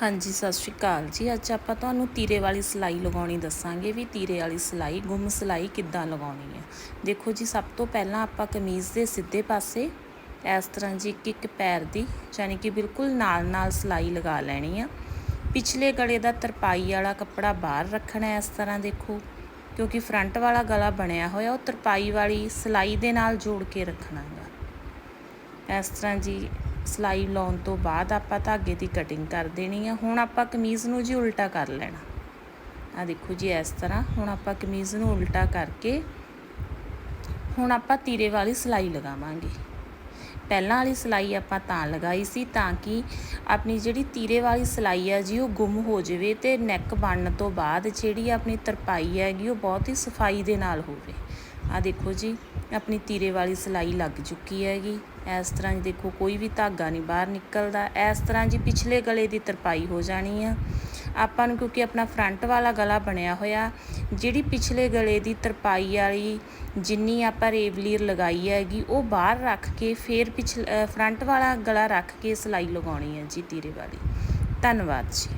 ਹਾਂਜੀ, ਸਤਿ ਸ਼੍ਰੀ ਅਕਾਲ ਜੀ। ਅੱਜ ਆਪਾਂ ਤੁਹਾਨੂੰ ਤੀਰੇ ਵਾਲੀ ਸਿਲਾਈ ਲਗਾਉਣੀ ਦੱਸਾਂਗੇ ਵੀ ਤੀਰੇ ਵਾਲੀ ਸਿਲਾਈ, ਗੁੰਮ ਸਿਲਾਈ ਕਿੱਦਾਂ ਲਗਾਉਣੀ ਹੈ। ਦੇਖੋ ਜੀ, ਸਭ ਤੋਂ ਪਹਿਲਾਂ ਆਪਾਂ ਕਮੀਜ਼ ਦੇ ਸਿੱਧੇ ਪਾਸੇ ਇਸ ਤਰ੍ਹਾਂ ਜੀ ਇੱਕ ਇੱਕ ਪੈਰ ਦੀ ਯਾਨੀ ਕਿ ਬਿਲਕੁਲ ਨਾਲ ਨਾਲ ਸਿਲਾਈ ਲਗਾ ਲੈਣੀ ਆ। ਪਿਛਲੇ ਗਲੇ ਦਾ ਤਰਪਾਈ ਵਾਲਾ ਕੱਪੜਾ ਬਾਹਰ ਰੱਖਣਾ ਇਸ ਤਰ੍ਹਾਂ ਦੇਖੋ, ਕਿਉਂਕਿ ਫਰੰਟ ਵਾਲਾ ਗਲਾ ਬਣਿਆ ਹੋਇਆ, ਉਹ ਤਰਪਾਈ ਵਾਲੀ ਸਿਲਾਈ ਦੇ ਨਾਲ ਜੋੜ ਕੇ ਰੱਖਣਾ ਹੈਗਾ ਇਸ ਤਰ੍ਹਾਂ ਜੀ ਸਿਲਾਈ ਲਾਉਣ ਤੋਂ ਬਾਅਦ ਆਪਾਂ ਧਾਗੇ ਦੀ ਕਟਿੰਗ ਕਰ ਦੇਣੀ ਆ। ਹੁਣ ਆਪਾਂ ਕਮੀਜ਼ ਨੂੰ ਜੀ ਉਲਟਾ ਕਰ ਲੈਣਾ। ਆ ਦੇਖੋ ਜੀ, ਇਸ ਤਰ੍ਹਾਂ ਹੁਣ ਆਪਾਂ ਕਮੀਜ਼ ਨੂੰ ਉਲਟਾ ਕਰਕੇ ਹੁਣ ਆਪਾਂ ਤੀਰੇ ਵਾਲੀ ਸਿਲਾਈ ਲਗਾਵਾਂਗੇ। ਪਹਿਲਾਂ ਵਾਲੀ ਸਿਲਾਈ ਆਪਾਂ ਤਾਂ ਲਗਾਈ ਸੀ ਤਾਂ ਕਿ ਆਪਣੀ ਜਿਹੜੀ ਤੀਰੇ ਵਾਲੀ ਸਿਲਾਈ ਹੈ ਜੀ, ਉਹ ਗੁੰਮ ਹੋ ਜਾਵੇ ਤੇ ਨੈਕ ਬਣਨ ਤੋਂ ਬਾਅਦ ਜਿਹੜੀ ਆਪਣੀ ਤਰਪਾਈ ਹੈਗੀ, ਉਹ ਬਹੁਤ ਹੀ ਸਫ਼ਾਈ ਦੇ ਨਾਲ ਹੋਵੇ। ਆ ਦੇਖੋ ਜੀ, ਆਪਣੀ ਤੀਰੇ ਵਾਲੀ ਸਿਲਾਈ ਲੱਗ ਚੁੱਕੀ ਹੈਗੀ। ਇਸ ਤਰ੍ਹਾਂ ਜੀ ਦੇਖੋ, ਕੋਈ ਵੀ ਧਾਗਾ ਨਹੀਂ ਬਾਹਰ ਨਿਕਲਦਾ। ਇਸ ਤਰ੍ਹਾਂ ਜੀ ਪਿਛਲੇ ਗਲੇ ਦੀ ਤਰਪਾਈ ਹੋ ਜਾਣੀ ਆ। ਆਪਾਂ ਨੂੰ ਕਿਉਂਕਿ ਆਪਣਾ ਫਰੰਟ ਵਾਲਾ ਗਲਾ ਬਣਿਆ ਹੋਇਆ, ਜਿਹੜੀ ਪਿਛਲੇ ਗਲੇ ਦੀ ਤਰਪਾਈ ਵਾਲੀ ਜਿੰਨੀ ਆਪਾਂ ਰੇਵਲੀਰ ਲਗਾਈ ਹੈਗੀ, ਉਹ ਬਾਹਰ ਰੱਖ ਕੇ, ਫਿਰ ਪਿਛ ਫਰੰਟ ਵਾਲਾ ਗਲਾ ਰੱਖ ਕੇ ਸਿਲਾਈ ਲਗਾਉਣੀ ਹੈ ਜੀ ਤੀਰੇ ਵਾਲੀ। ਧੰਨਵਾਦ ਜੀ।